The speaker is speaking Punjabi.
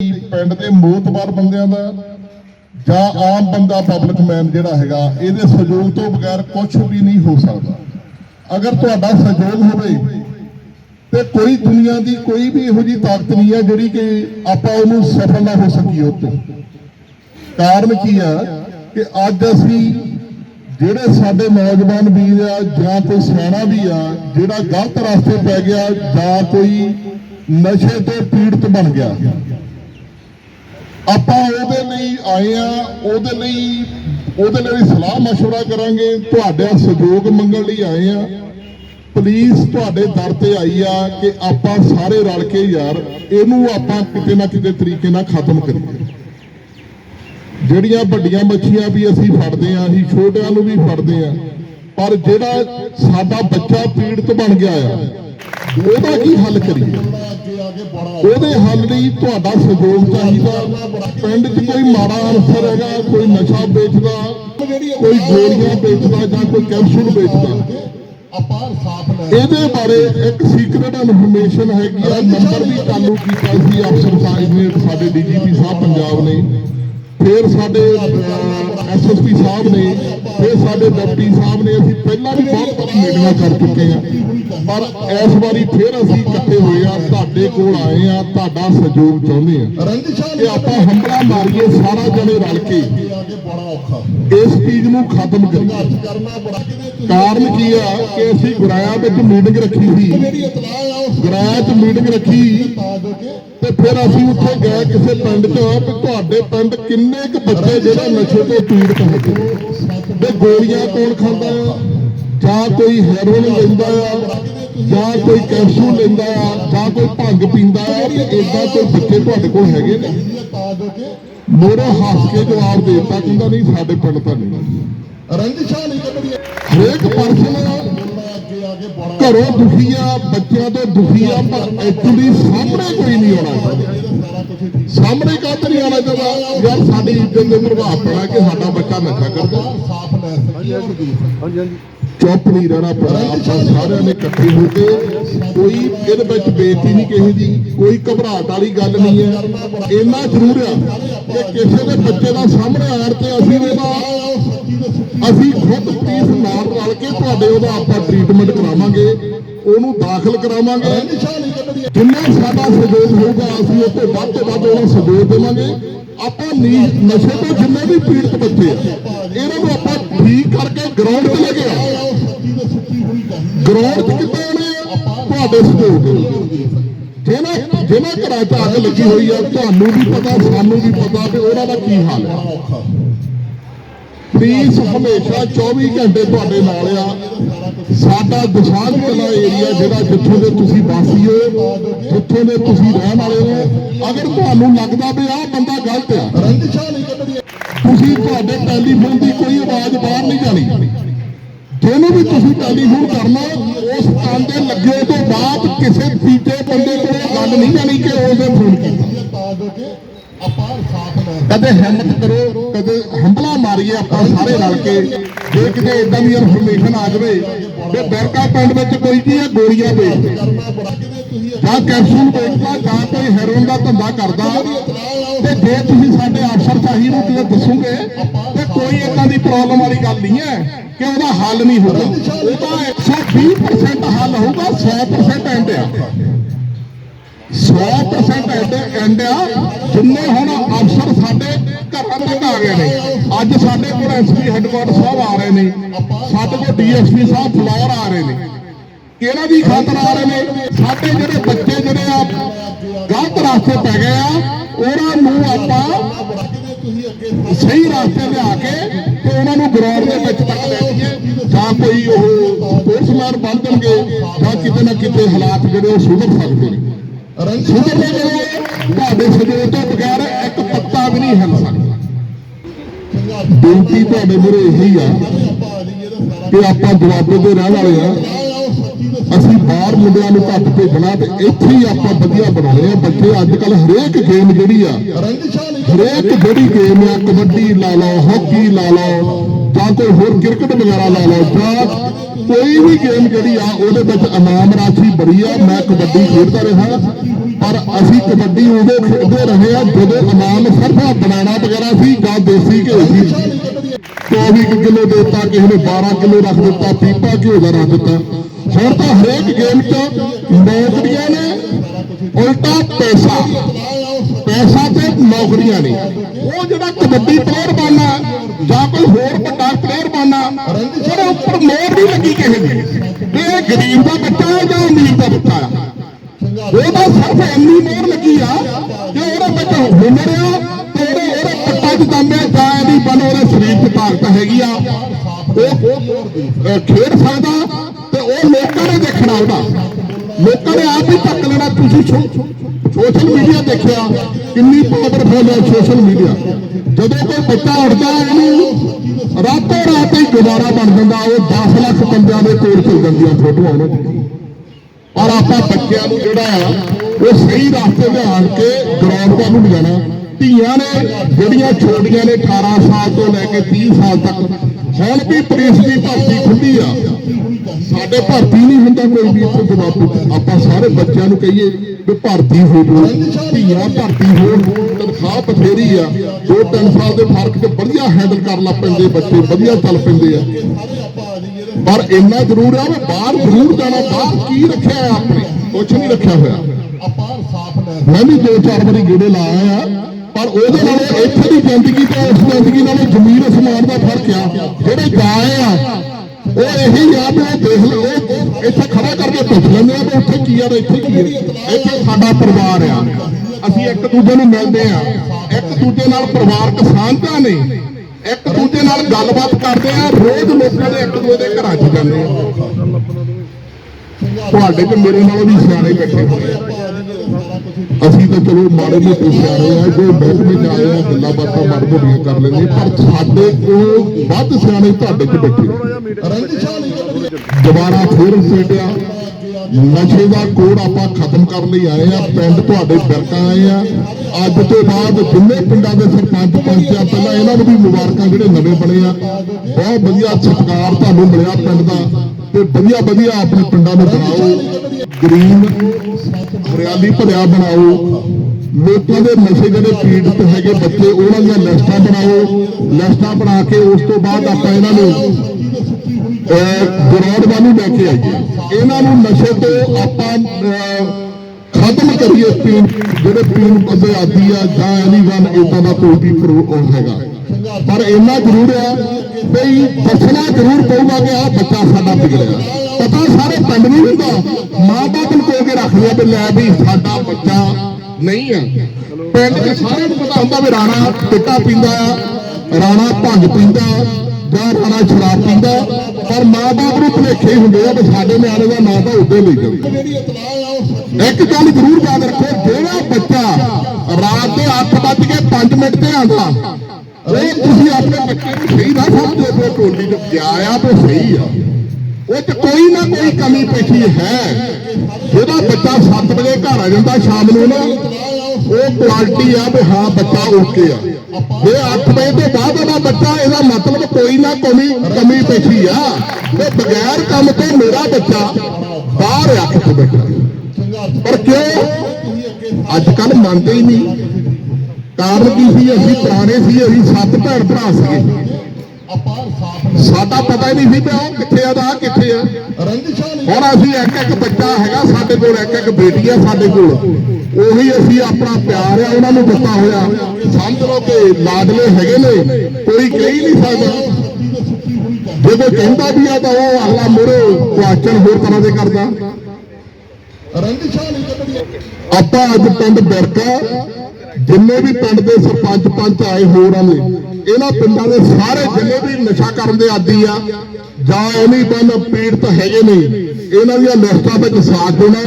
ਪਿੰਡ ਦੇ ਮੋਤਬਾਰ ਬੰਦਿਆਂ ਦਾ ਜਾਂ ਆਮ ਬੰਦਾ ਪਬਲਿਕ ਮੈਨ ਜਿਹੜਾ ਹੈਗਾ, ਇਹਦੇ ਸਹਿਯੋਗ ਤੋਂ ਬਗੈਰ ਕੁਝ ਵੀ ਨਹੀਂ ਹੋ ਸਕਦਾ। ਅਗਰ ਤੁਹਾਡਾ ਸਹਿਯੋਗ ਹੋਵੇ ਤੇ ਕੋਈ ਦੁਨੀਆ ਦੀ ਕੋਈ ਵੀ ਇਹੋ ਜੀ ਤਾਕਤ ਨਹੀਂ ਹੈ ਜਿਹੜੀ ਕਿ ਆਪਾਂ ਉਹਨੂੰ ਸਫਲ ਨਾ ਹੋ ਸਕੀਏ ਉੱਤੇ ਕਾਰਨ ਕੀ ਆ ਕਿ ਅੱਜ ਅਸੀਂ ਜਿਹੜੇ ਸਾਡੇ ਨੌਜਵਾਨ ਵੀਰ ਆ ਜਾਂ ਕੋਈ ਸਿਆਣਾ ਵੀ ਆ, ਜਿਹੜਾ ਗਲਤ ਰਸਤੇ ਪੈ ਗਿਆ ਜਾਂ ਕੋਈ ਨਸ਼ੇ ਤੋਂ ਪੀੜਤ ਬਣ ਗਿਆ ਆਪਾਂ ਉਹਦੇ ਲਈ ਆਏ ਆ ਉਹਦੇ ਲਈ ਉਹਦੇ ਲਈ ਸਲਾਹ مشورہ ਕਰਾਂਗੇ ਤੁਹਾਡਾ ਸਹਿਯੋਗ ਮੰਗਣ ਲਈ ਆਏ ਆ ਪੁਲਿਸ ਤੁਹਾਡੇ ਦਰ ਤੇ ਆਈ ਆ ਕਿ ਆਪਾਂ ਸਾਰੇ ਰਲ ਕੇ ਯਾਰ ਇਹਨੂੰ ਆਪਾਂ ਕਿਤੇ ਨਾ ਕਿਤੇ ਤਰੀਕੇ ਨਾਲ ਖਤਮ ਕਰੀਏ ਜਿਹੜੀਆਂ ਵੱਡੀਆਂ ਮੱਛੀਆਂ ਵੀ ਅਸੀਂ ਫੜਦੇ ਆ ਅਸੀਂ ਛੋਟਿਆਂ ਨੂੰ ਵੀ ਫੜਦੇ ਆ ਪਰ ਜਿਹੜਾ ਸਾਡਾ ਬੱਚਾ ਪੀੜਤ ਬਣ ਗਿਆ ਆ ਉਹਦਾ ਕੀ ਹੱਲ ਕਰੀਏ ਉਹਦੇ ਹੱਲ ਲਈ ਤੁਹਾਡਾ ਸਹਿਯੋਗ ਚਾਹੀਦਾ। ਪਿੰਡ 'ਚ ਕੋਈ ਮਾੜਾ ਅਨਸਰ ਹੈਗਾ ਕੋਈ ਨਸ਼ਾ ਵੇਚਦਾ ਕੋਈ ਗੋਲੀਆਂ ਵੇਚਦਾ ਜਾਂ ਕੋਈ ਕੈਪਸੂਲ ਵੇਚਦਾ। ਅਪਾਰ ਸਾਫ਼ ਲੈ ਇਹਦੇ ਬਾਰੇ ਇੱਕ ਸੀਕ੍ਰੀਟ ਇਨਫੋਰਮੇਸ਼ਨ ਹੈਗੀ ਆ ਨੰਬਰ ਵੀ ਚਾਲੂ ਕੀਤਾ ਸੀ ਅਫਸਰ ਸਾਹਿਬ ਨੇ ਸਾਡੇ ਡੀਜੀਪੀ ਸਾਹਿਬ ਪੰਜਾਬ ਨੇ। ਫਿਰ ਸਾਡੇ ਐਸਐਸਪੀ ਸਾਹਿਬ ਨੇ ਫਿਰ ਸਾਡੇ ਡਿਪਟੀ ਸਾਹਿਬ ਨੇ ਅਸੀਂ ਪਹਿਲਾਂ ਵੀ ਬਹੁਤ ਵਾਰੀ ਮੀਟਿੰਗਾਂ ਕਰ ਚੁੱਕੇ ਆ ਪਰ ਇਸ ਵਾਰੀ ਫਿਰ ਅਸੀਂ ਇਕੱਠੇ ਹੋਏ ਆ ਤੁਹਾਡੇ ਕੋਲ ਆਏ ਆ ਤੁਹਾਡਾ ਸਹਿਯੋਗ ਚਾਹੁੰਦੇ ਆ ਕਿ ਆਪਾਂ ਹੰਬਲਾ ਮਾਰੀਏ, ਸਾਰਾ ਜਣੇ ਰਲ ਕੇ। ਅੱਗੇ ਇਸ ਚੀਜ਼ ਨੂੰ ਖਤਮ ਕਰੀਏ। ਕਾਰਨ ਕੀ ਆ ਕਿ ਅਸੀਂ ਗੁਰਾਇਆ ਵਿੱਚ ਮੀਟਿੰਗ ਰੱਖੀ ਸੀ। ਜਿਹੜੀ 'ਚ ਮੀਟਿੰਗ ਰੱਖੀ। ਤੇ ਫਿਰ ਅਸੀਂ ਉੱਥੇ ਗਏ ਕਿਸੇ ਪਿੰਡ 'ਚ ਵੀ ਤੁਹਾਡੇ ਪਿੰਡ ਕਿੰਨੇ ਕੁ ਬੱਚੇ ਜਿਹੜੇ ਨਸ਼ੇ ਤੋਂ ਪੀੜਤ ਹੈਗੇ ਤੇ ਗੋਲੀਆਂ ਕੌਣ ਖਾਂਦਾ ਆ? ਜਾਂ ਕੋਈ ਹੈਰੋਇਨ ਲੈਂਦਾ ਆ, ਜਾਂ ਕੋਈ ਕੈਪਸੂਲ ਲੈਂਦਾ ਆ, ਜਾਂ ਕੋਈ ਭੰਗ ਪੀਂਦਾ ਆ, ਤੇ ਇਦਾਂ ਕੋਈ ਬੱਚੇ ਤੁਹਾਡੇ ਕੋਲ ਹੈਗੇ ਨੇ? ਤਾਂ ਹੱਸ ਕੇ ਜਵਾਬ ਦੇ ਕਹਿੰਦਾ, ਨਹੀਂ, ਸਾਡੇ ਪਿੰਡ ਤਾਂ ਨਹੀਂ ਰੰਜਿਸ਼ਾਂ ਨਹੀਂ ਕੱਢਣੀ ਹਰੇਕ ਪਰਸਨ ਘਰੋਂ ਦੁਖੀ ਆ ਬੱਚਿਆਂ ਤੋਂ ਦੁਖੀ ਆ ਪਰ ਐਕਚੁਅਲੀ ਸਾਹਮਣੇ ਕੋਈ ਨਹੀਂ ਆਉਣਾ ਚਾਹੀਦਾ। ਸਾਹਮਣੇ ਕਾਹਤੇ ਨਹੀਂ ਆਉਣਾ ਚਾਹੁੰਦਾ? ਯਾਰ, ਸਾਡੀ ਇੱਜ਼ਤ ਦੇ ਪ੍ਰਭਾਵ ਪੈਣਾ ਕਿ ਸਾਡਾ ਬੱਚਾ ਨਸ਼ਾ ਕਰਦਾ। ਸਾਫ਼ ਲੈ ਸਕੀਏ ਔਰ ਚੁੱਪ ਨਹੀਂ ਰਹਿਣਾ ਪੈਣਾ ਆਪਾਂ ਸਾਰਿਆਂ ਨੇ ਇਕੱਠੇ ਹੋ ਕੇ ਕੋਈ ਇਹਦੇ ਵਿੱਚ ਬੇਇੱਜ਼ਤੀ ਨਹੀਂ ਕਿਸੇ ਦੀ, ਕੋਈ ਘਬਰਾਹਟ ਵਾਲੀ ਗੱਲ ਨਹੀਂ ਹੈ। ਇੰਨਾ ਜ਼ਰੂਰ ਆ ਕਿ ਕਿਸੇ ਦੇ ਬੱਚੇ ਦਾ ਸਾਹਮਣੇ ਆਣ ਤੇ ਅਸੀਂ ਉਹਦਾ ਅਸੀਂ ਖੁਦ ਪੀਸ ਨਾਲ ਰਲ ਕੇ ਤੁਹਾਡੇ ਉਹਦਾ ਆਪਾਂ ਟ੍ਰੀਟਮੈਂਟ ਕਰਾਵਾਂਗੇ, ਉਹਨੂੰ ਦਾਖਲ ਕਰਾਵਾਂਗੇ। ਜਿੰਨਾ ਸਾਡਾ ਸਹਿਯੋਗ ਹੋਊਗਾ, ਅਸੀਂ ਉਹ ਤੋਂ ਵੱਧ ਤੋਂ ਵੱਧ ਉਹਨੂੰ ਸਹਿਯੋਗ ਦੇਵਾਂਗੇ। ਆਪਾਂ ਨਸ਼ੇ ਤੋਂ ਜਿੰਨੇ ਵੀ ਪੀੜਤ ਬੱਚੇ ਆ, ਇਹਨਾਂ ਨੂੰ ਆਪਾਂ ਠੀਕ ਕਰਕੇ ਗਰਾਊਂਡ ਤੇ ਲੈ ਕੇ ਆਓ। ਕਿੱਦਾਂ ਆਉਣੇ ਆ ਤੁਹਾਡੇ ਸਹਿਯੋਗ ਜਿਹਨਾਂ ਜਿਹਨਾਂ ਘਰਾਂ 'ਚ ਅੱਗ ਲੱਗੀ ਹੋਈ ਆ ਤੁਹਾਨੂੰ ਵੀ ਪਤਾ ਸਾਨੂੰ ਵੀ ਪਤਾ ਕਿ ਉਹਨਾਂ ਦਾ ਕੀ ਹਾਲ ਹੈ ਪੁਲਿਸ ਹਮੇਸ਼ਾ 24 ਘੰਟੇ ਤੁਹਾਡੇ ਨਾਲ ਆ। ਸਾਡਾ ਦਸਾਂਝ ਕਲਾ ਏਰੀਆ ਜਿਹੜਾ ਜਿੱਥੋਂ ਦੇ ਤੁਸੀਂ ਵਾਸੀ ਹੋ ਜਿੱਥੋਂ ਦੇ ਤੁਸੀਂ ਰਹਿਣ ਵਾਲੇ ਹੋ ਅਗਰ ਤੁਹਾਨੂੰ ਲੱਗਦਾ ਵੀ ਆਹ ਬੰਦਾ ਗਲਤ ਆ ਕੱਢਣੀ ਤੁਸੀਂ ਤੁਹਾਡੇ ਟੈਲੀਫੋਨ ਦੀ ਕੋਈ ਆਵਾਜ਼ ਬਾਹਰ ਨਹੀਂ ਜਾਣੀ। ਜਿਹਨੂੰ ਵੀ ਤੁਸੀਂ ਟੈਲੀਫੋਨ ਕਰਨਾ ਉਸ ਤਾਂਦੇ ਲੱਗੇ ਤੋਂ ਬਾਅਦ ਕਿਸੇ ਤੀਜੇ ਬੰਦੇ ਕੋਲ ਗੱਲ ਨਹੀਂ ਜਾਣੀ ਕਿ ਉਹਨੇ ਫੋਨ ਕੀਤਾ ਕਦੇ ਹਿੰਮਤ ਕਰੋ, ਕਦੇ ਹੰਬਲਾ ਮਾਰੀਏ ਆਪਾਂ ਸਾਰੇ ਰਲ ਕੇ, ਜੇ ਕਿਤੇ ਇਦਾਂ ਦੀ ਇਨਫੋਰਮੇਸ਼ਨ ਆ ਜਾਵੇ ਕਿ ਬੈਰਕਾ ਪਿੰਡ ਵਿੱਚ ਕੋਈ ਕੀ ਹੈ ਗੋਲੀਆਂ ਵੇਚਦੇ ਕਰਨਾ ਜਾਂ ਕੈਪਸੂਲ ਵੇਚਦਾ ਜਾਂ ਕੋਈ ਹੈਰੋਇਨ ਦਾ ਧੰਦਾ ਕਰਦਾ। ਤੇ ਜੇ ਤੁਸੀਂ ਸਾਡੇ ਅਫਸਰ ਸਾਹਿਬ ਨੂੰ ਕਿਵੇਂ ਦੱਸੋਗੇ ਕੋਈ ਪ੍ਰੋਬਲਮ ਵਾਲੀ ਗੱਲ ਨਹੀਂ ਹੈ ਕਿ ਉਹਦਾ ਹੱਲ ਨਹੀਂ ਹੋਊਗਾ। ਉਹਦਾ 120% ਹੱਲ ਹੋਊਗਾ 100% ਐਂਡ ਆ। 100% ਐਂਡ ਆ, ਜਿੰਨੇ ਹੁਣ ਅਫਸਰ ਸਾਡੇ ਘਰਾਂ ਤੱਕ ਆ ਗਏ ਨੇ। ਅੱਜ ਸਾਡੇ ਕੋਲ ਐਸਪੀ ਹੈੱਡਕੁਆਟਰ ਸਾਹਿਬ ਆ ਰਹੇ ਨੇ। ਸਾਡੇ ਕੋਲ ਡੀਐਸਪੀ ਸਾਹਿਬ ਫਲੋਰ ਆ ਰਹੇ ਨੇ। ਕਿਹੜਾ ਦੀ ਖਾਤਰ ਆ ਰਹੇ ਨੇ? ਸਾਡੇ ਜਿਹੜੇ ਬੱਚੇ ਜਿਹੜੇ ਆ, ਗਲਤ ਰਸਤੇ ਪੈ ਗਏ ਆ। ਉਹਨਾਂ ਨੂੰ ਆਪਾਂ ਸਹੀ ਰਸਤੇ ਲਿਆ ਕੇ ਤੇ ਉਹਨਾਂ ਨੂੰ ਗਰਾਊਂਡ ਦੇ ਵਿੱਚ ਤੱਕ ਲੈ ਜਾਈਏ। ਜਾਂ ਕੋਈ ਉਹ ਸਪੋਰਟਸਮੈਨ ਬਣ ਜਾਣਗੇ ਜਾਂ ਕਿਤੇ ਨਾ ਕਿਤੇ ਹਾਲਾਤ ਜਿਹੜੇ ਉਹ ਸੁਧਰ ਸਕਦੇ ਨੇ। ਰੰਜਿਸ਼ਾਂ ਜਿਹੜੇ ਤੁਹਾਡੇ ਸਹਿਯੋਗ ਤੋਂ ਬਗੈਰ ਇੱਕ ਪੱਤਾ ਵੀ ਨਹੀਂ ਹਿੱਲ ਸਕਦਾ। ਬੇਨਤੀ ਤੁਹਾਡੇ ਮੂਹਰੇ ਇਹੀ ਆ ਕਿ ਆਪਾਂ ਜਵਾਬੇ ਦੇ ਰਹਿਣ ਵਾਲੇ ਆ। ਅਸੀਂ ਬਾਹਰ ਮੁੰਡਿਆਂ ਨੂੰ ਘੱਟ ਭੇਜਣਾ ਤੇ ਇੱਥੇ ਹੀ ਆਪਾਂ ਵਧੀਆ ਬਣਾਉਣੇ ਆ ਬੱਚੇ ਅੱਜ ਕੱਲ ਹਰੇਕ ਗੇਮ ਜਿਹੜੀ ਆ, ਹਰੇਕ ਜਿਹੜੀ ਗੇਮ ਆ, ਕਬੱਡੀ ਲਾ ਲਓ, ਹਾਕੀ ਲਾ ਲਓ, ਜਾਂ ਕੋਈ ਹੋਰ ਕ੍ਰਿਕਟ ਵਗੈਰਾ ਲਾ ਲਓ, ਜਾਂ ਕੋਈ ਵੀ ਗੇਮ ਜਿਹੜੀ ਆ, ਉਹਦੇ ਵਿੱਚ ਇਨਾਮ ਰਾਸ਼ੀ ਬੜੀ ਆ। ਮੈਂ ਕਬੱਡੀ ਖੇਡਦਾ ਰਿਹਾ, ਪਰ ਅਸੀਂ ਕਬੱਡੀ ਉਦੋਂ ਖੇਡਦੇ ਰਹੇ ਆ ਜਦੋਂ ਇਨਾਮ ਸਰਫਾ ਬਣਾਣਾ ਵਗੈਰਾ ਸੀ ਜਾਂ ਦੇਸੀ ਘਿਓ ਸੀ। 24 ਕੁ ਕਿਲੋ ਦੇ ਦਿੱਤਾ, ਕਿਸੇ ਨੇ 12 ਕਿਲੋ ਰੱਖ ਦਿੱਤਾ ਪੀਪਾ ਘਿਓ ਦਾ ਰੱਖ ਦਿੱਤਾ। ਹੁਣ ਤਾਂ ਹਰੇਕ ਗੇਮ 'ਚ ਨੌਕਰੀਆਂ ਨੇ, ਉਲਟਾ ਪੈਸਾ। ਪੈਸਾ ਤੇ ਨੌਕਰੀਆਂ ਨੇ। ਉਹ ਜਿਹੜਾ ਕਬੱਡੀ ਪਲੇਅਰ ਬਣਨਾ, ਜਾਂ ਕੋਈ ਹੋਰ ਵੱਡਾ ਪਲੇਅਰ ਬਣਨਾ ਉਹਦੇ ਉੱਪਰ ਮੋਹਰ ਨਹੀਂ ਲੱਗੀ ਕਿਸੇ ਦੀ ਇਹ ਗਰੀਬ ਦਾ ਬੱਚਾ ਹੈ ਜਾਂ ਅਮੀਰ ਦਾ ਬੱਚਾ ਹੈ? ਉਹਦਾ ਸਿਰਫ ਇੰਨੀ ਮੋਹਰ ਲੱਗੀ ਆ ਕਿ ਉਹਦਾ ਬੱਚਾ ਹੁਨਰ ਆ ਤੇ ਉਹਦੇ ਉਹਦੇ ਪੱਟਾ ਚ ਦਮਿਆ ਜਾਂ ਇਹਦੀ ਬਨ ਉਹਦੇ ਸਰੀਰ 'ਚ ਤਾਕਤ ਹੈਗੀ ਆ। ਉਹ ਖੇਡ ਸਕਦਾ ਉਹ ਲੋਕਾਂ ਨੇ ਦੇਖਣਾ ਉਹਦਾ। ਲੋਕਾਂ ਨੇ ਆਪ ਹੀ ਧੱਕ ਲੈਣਾ। ਤੁਸੀਂ ਸੋਸ਼ਲ ਮੀਡੀਆ ਦੇਖਿਆ, ਕਿੰਨੀ ਪਾਵਰਫੁਲ ਹੈ ਸੋਸ਼ਲ ਮੀਡੀਆ ਜਦੋਂ ਕੋਈ ਬੱਚਾ ਉੱਠਦਾ, ਉਹਨੂੰ ਰਾਤੋਂ ਰਾਤ ਹੀ ਦੁਬਾਰਾ ਬਣ ਜਾਂਦਾ। ਉਹ 10 ਲੱਖ ਬੰਦਿਆਂ ਦੇ ਕੋਲ ਚਲ ਜਾਂਦੀਆਂ ਫੋਟੋਆਂ ਉਹਨਾਂ ਦੀਆਂ ਆਪਾਂ ਬੱਚਿਆਂ ਨੂੰ ਜਿਹੜਾ ਆ, ਉਹ ਸਹੀ ਰਸਤੇ ਤੇ ਆਣ ਕੇ ਗਰਾਊਂਡ ਵੱਲ ਨੂੰ ਲਿਜਾਣਾ। ਧੀਆਂ ਨੇ ਜਿਹੜੀਆਂ ਛੋਟੀਆਂ ਨੇ 18 ਸਾਲ ਤੋਂ ਲੈ ਕੇ 30 ਸਾਲ ਤੱਕ, ਹੁਣ ਵੀ ਪੁਲਿਸ ਦੀ ਭਰਤੀ ਖੁੱਲੀ ਆ। ਸਾਡੇ ਭਰਤੀ ਨਹੀਂ ਹੁੰਦਾ ਕੋਈ ਵੀ, ਇੱਥੇ ਜਵਾਬ ਆਪਾਂ ਸਾਰੇ ਬੱਚਿਆਂ ਨੂੰ ਕਹੀਏ ਕਿ ਭਰਤੀ ਹੋ ਜਾਓ। ਧੀਆਂ ਭਰਤੀ ਹੋਣ, ਤਨਖਾਹ ਬਥੇਰੀ ਆ। ਦੋ ਤਿੰਨ ਸਾਲ ਦੇ ਫ਼ਰਕ ਤੇ ਵਧੀਆ ਹੈਂਡਲ ਕਰ ਲਾ ਪੈਂਦੇ ਬੱਚੇ, ਵਧੀਆ ਚੱਲ ਪੈਂਦੇ ਆ। ਪਰ ਇੰਨਾ ਜ਼ਰੂਰ ਆ ਵੀ ਬਾਹਰ ਜ਼ਰੂਰ ਜਾਣਾ, ਬਾਹਰ ਕੀ ਰੱਖਿਆ ਹੈ ਆਪਣੇ? ਕੁਝ ਨਹੀਂ ਰੱਖਿਆ ਹੋਇਆ। ਮੈਂ ਵੀ ਦੋ ਚਾਰ ਵਾਰੀ ਗੇੜੇ ਲਾ ਆਇਆ ਪਰ ਉਹਦੇ ਨਾਲ ਇੱਥੇ ਦੀ ਜ਼ਿੰਦਗੀ ਤੇ ਉਸ ਜ਼ਿੰਦਗੀ ਨਾਲ ਜ਼ਮੀਨ ਅਸਮਾਨ ਦਾ ਫ਼ਰਕ ਆ। ਜਿਹੜੇ ਗਾਏ ਆ ਉਹ ਇਹੀ ਆ ਵੀ ਉਹ ਦੇਖ ਲਓ ਇੱਥੇ ਖੜਾ ਕਰਕੇ ਪੁੱਛ ਲੈਂਦੇ ਆ ਵੀ ਉੱਥੇ ਕੀ ਆ ਤੇ ਇੱਥੇ ਕੀ ਆ। ਇੱਥੇ ਸਾਡਾ ਪਰਿਵਾਰ ਆ। ਅਸੀਂ ਇੱਕ ਦੂਜੇ ਨੂੰ ਮਿਲਦੇ ਆ। ਇੱਕ ਦੂਜੇ ਨਾਲ ਪਰਿਵਾਰਕ ਸਾਂਝਾਂ ਨੇ। ਇੱਕ ਦੂਜੇ ਨਾਲ ਗੱਲਬਾਤ ਕਰਦੇ ਆ। ਰੋਜ਼ ਲੋਕਾਂ ਦੇ ਇੱਕ ਦੂਜੇ ਦੇ ਘਰਾਂ 'ਚ ਜਾਂਦੇ ਆ। ਤੁਹਾਡੇ ਤੇ ਮੇਰੇ ਨਾਲੋਂ ਵੀ ਸਿਆਣੇ ਬੈਠੇ ਹੋਏ ਆ। ਅਸੀਂ ਤਾਂ ਚਲੋ ਮਾੜੇ ਮੋਟੇ ਸਿਆਣੇ ਆ ਜੋ ਮਹਿਕਮੇ ਚ ਆਏ ਆ ਗੱਲਾਂ ਬਾਤਾਂ ਮਾੜ ਮੋਟੀਆਂ ਕਰ ਲੈਂਦੇ ਪਰ ਸਾਡੇ ਕੋਲ ਵੱਧ ਸਿਆਣੇ ਤੁਹਾਡੇ ਚ ਬੈਠੇ ਦੁਬਾਰਾ ਫੇਰ ਫੇਟਿਆ ਨਸ਼ੇ ਦਾ ਕੋਡ ਆਪਾਂ ਖਤਮ ਕਰਨ ਲਈ ਆਏ ਆ ਪਿੰਡ ਤੁਹਾਡੇ ਬਿਰਕਾ ਆਏ ਆ। ਅੱਜ ਤੋਂ ਬਾਅਦ ਜਿੰਨੇ ਪਿੰਡਾਂ ਦੇ ਸਰਪੰਚ ਪੰਚਾਂ ਪਹਿਲਾਂ ਇਹਨਾਂ ਨੂੰ ਵੀ ਮੁਬਾਰਕਾਂ ਜਿਹੜੇ ਨਵੇਂ ਬਣੇ ਆ। ਬਹੁਤ ਵਧੀਆ ਸਤਿਕਾਰ ਤੁਹਾਨੂੰ ਮਿਲਿਆ ਪਿੰਡ ਦਾ। ਤੇ ਵਧੀਆ ਵਧੀਆ ਆਪਣੇ ਪਿੰਡਾਂ ਨੂੰ ਬਣਾਓ। ਗ੍ਰੀਨ ਹਰਿਆਲੀ ਭਰਿਆ ਬਣਾਓ। ਲੋਕਾਂ ਦੇ ਨਸ਼ੇ ਜਿਹੜੇ ਪੀੜਤ ਹੈਗੇ ਬੱਚੇ ਉਹਨਾਂ ਦੀਆਂ ਲਿਸਟਾਂ ਬਣਾਓ। ਲਿਸਟਾਂ ਬਣਾ ਕੇ ਉਸ ਤੋਂ ਬਾਅਦ ਆਪਾਂ ਇਹਨਾਂ ਨੂੰ ਗਰਾਊਂਡ ਵੱਲ ਲੈ ਕੇ ਆਈਏ। ਇਹਨਾਂ ਨੂੰ ਨਸ਼ੇ ਤੋਂ ਆਪਾਂ ਅਹ, ਖਤਮ ਕਰੀਏ। ਪੀਣ ਜਿਹੜੇ ਪੀਣ ਬੰਦੇ ਆਦੀ ਆ ਜਾਂ ਐਨੀਵਨ ਇਦਾਂ ਦਾ ਕੋਈ ਵੀ ਪ੍ਰੋ ਹੈਗਾ। ਪਰ ਇੰਨਾ ਜ਼ਰੂਰ ਆ ਬਈ ਦੱਸਣਾ ਜ਼ਰੂਰ ਪਊਗਾ ਕਿ ਆਹ ਬੱਚਾ ਸਾਡਾ ਵਿਗੜਿਆ। ਪਤਾ ਸਾਰੇ ਪਿੰਡ ਨੂੰ ਹੁੰਦਾ ਮਾਂ ਬਾਪ ਨੂੰ ਕੋਲ ਕੇ ਰੱਖਦੇ ਆ ਵੀ ਲੈ ਵੀ ਸਾਡਾ ਬੱਚਾ ਨਹੀਂ ਆ। ਪਿੰਡ ਦੇ ਸਾਰਿਆਂ ਨੂੰ ਪਤਾ ਹੁੰਦਾ ਵੀ ਰਾਣਾ ਚਿੱਟਾ ਪੀਂਦਾ ਆ, ਰਾਣਾ ਭੰਗ ਪੀਂਦਾ, ਜਾਂ ਰਾਣਾ ਸ਼ਰਾਬ ਪੀਂਦਾ, ਪਰ ਮਾਂ ਬਾਪ ਨੂੰ ਭੁਲੇਖੇ ਹੁੰਦੇ ਆ ਵੀ ਸਾਡੇ ਨਿਆਣੇ ਦਾ ਨਾਂ ਤਾਂ ਉੱਦੇ ਲਈ ਜਾਵੇ। ਇੱਕ ਗੱਲ ਜ਼ਰੂਰ ਯਾਦ ਰੱਖੋ, ਜਿਹੜਾ ਬੱਚਾ ਰਾਤ ਦੇ 8 ਵੱਜ ਕੇ 5 ਮਿੰਟ ਤੇ ਆਂਦਾ ਉਹ ਤੁਸੀਂ ਆਪਣੇ ਬੱਚੇ ਨੂੰ ਸਹੀ ਨਾ ਸਮਝੋ ਕਿ ਟੋਲੀ ਚ ਗਿਆ ਆ ਤੇ ਸਹੀ ਆ। ਉਹ ਚ ਕੋਈ ਨਾ ਕੋਈ ਕਮੀ ਪੇਸ਼ੀ ਹੈ। ਜਿਹੜਾ ਬੱਚਾ 7 ਵਜੇ ਘਰ ਆ ਜਾਂਦਾ ਸ਼ਾਮ ਨੂੰ ਨਾ। ਉਹ ਕੁਆਲਿਟੀ ਆ ਵੀ ਹਾਂ, ਬੱਚਾ ਓਕੇ ਆ। ਜੇ 8 ਵਜੇ ਤੋਂ ਬਾਅਦ ਉਹਦਾ ਬੱਚਾ, ਇਹਦਾ ਮਤਲਬ ਕੋਈ ਨਾ ਕਮੀ ਕਮੀ ਪੇਸ਼ੀ ਆ। ਤੇ ਬਗੈਰ ਕੰਮ ਤੋਂ ਮੇਰਾ ਬੱਚਾ ਬਾਹਰ ਆ ਕਿੱਥੇ ਬੈਠਾ। ਪਰ ਕਿਉਂ? ਅੱਜ ਕੱਲ ਮੰਨਦੇ ਹੀ ਨਹੀਂ। ਕਾਰਨ ਕੀ ਸੀ? ਅਸੀਂ ਪੁਰਾਣੇ ਸੀ ਅਸੀਂ ਸੱਤ ਭੈਣ ਭਰਾ ਸੀਗੇ। ਸਾਡਾ ਪਤਾ ਹੀ ਨਹੀਂ ਸੀ ਉਹ ਕਿੱਥੇ ਆ ਦਾ ਕਿੱਥੇ ਆ। ਹੁਣ ਅਸੀਂ ਇੱਕ ਇੱਕ ਬੱਚਾ ਹੈਗਾ ਸਾਡੇ ਕੋਲ ਇੱਕ ਇੱਕ ਬੇਟੀ ਆ ਸਾਡੇ ਕੋਲ। ਉਹੀ ਅਸੀਂ ਆਪਣਾ ਪਿਆਰ ਆ ਉਹਨਾਂ ਨੂੰ ਦਿੱਤਾ ਹੋਇਆ। ਸਮਝ ਲਓ ਕਿ ਲਾਡਲੇ ਹੈਗੇ ਨੇ ਕੋਈ ਕਹਿ ਨਹੀਂ ਸਕਦਾ। ਜੇ ਕੋਈ ਕਹਿੰਦਾ ਵੀ ਆ ਤਾਂ ਉਹ ਅਗਲਾ ਮੋਰੇ ਕੁਆਚਨ ਹੋਰ ਤਰ੍ਹਾਂ ਦੇ ਕਰਦਾ। ਆਪਾਂ ਅੱਜ ਪਿੰਡ ਬਿਰਕਾ ਜਿੰਨੇ ਵੀ ਪਿੰਡ ਦੇ ਸਰਪੰਚ ਪੰਚ ਆਏ ਹੋਰਾਂ ਨੇ ਇਹਨਾਂ ਪਿੰਡਾਂ ਦੇ ਸਾਰੇ ਜਿੰਨੇ ਵੀ ਨਸ਼ਾ ਕਰਨ ਦੇ ਆਦੀ ਆ, ਜਾਂ ਐਨੀ ਬੰਨ ਪੀੜਤ ਹੈਗੇ ਨੇ, ਇਹਨਾਂ ਦੀਆਂ ਲਿਸਟਾਂ ਵਿੱਚ ਸਾਥ ਦੇਣਾ।